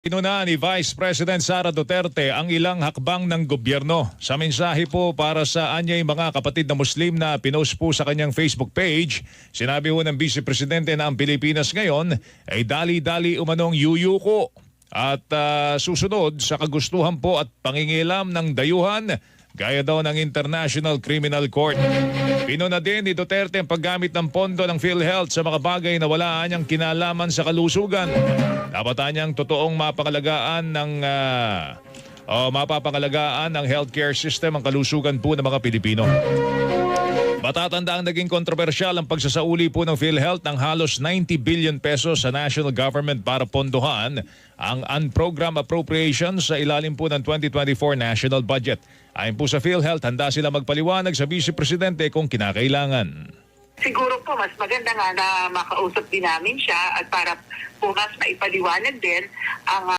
Inuna ni Vice President Sara Duterte ang ilang hakbang ng gobyerno. Sa mensahe po para sa anyay mga kapatid na Muslim na pinost po sa kanyang Facebook page, sinabi po ng Vice Presidente na ang Pilipinas ngayon ay dali-dali umanong yuyuko at ah, susunod sa kagustuhan po at pangingilam ng dayuhan gaya daw ng International Criminal Court. Pinuna din ni Duterte ang paggamit ng pondo ng PhilHealth sa mga bagay na wala niyang kinalaman sa kalusugan. Dapat niyang totoong mapangalagaan ng ah, o mapapangalagaan ng healthcare system ang kalusugan po ng mga Pilipino. Matatanda ang naging kontrobersyal ang pagsasauli po ng PhilHealth ng halos 90 billion pesos sa national government para pondohan ang unprogram appropriations sa ilalim po ng 2024 national budget. Ayon po sa PhilHealth, handa sila magpaliwanag sa Vice Presidente kung kinakailangan. Siguro po mas maganda nga na makausap din namin siya at para po mas maipaliwanag din ang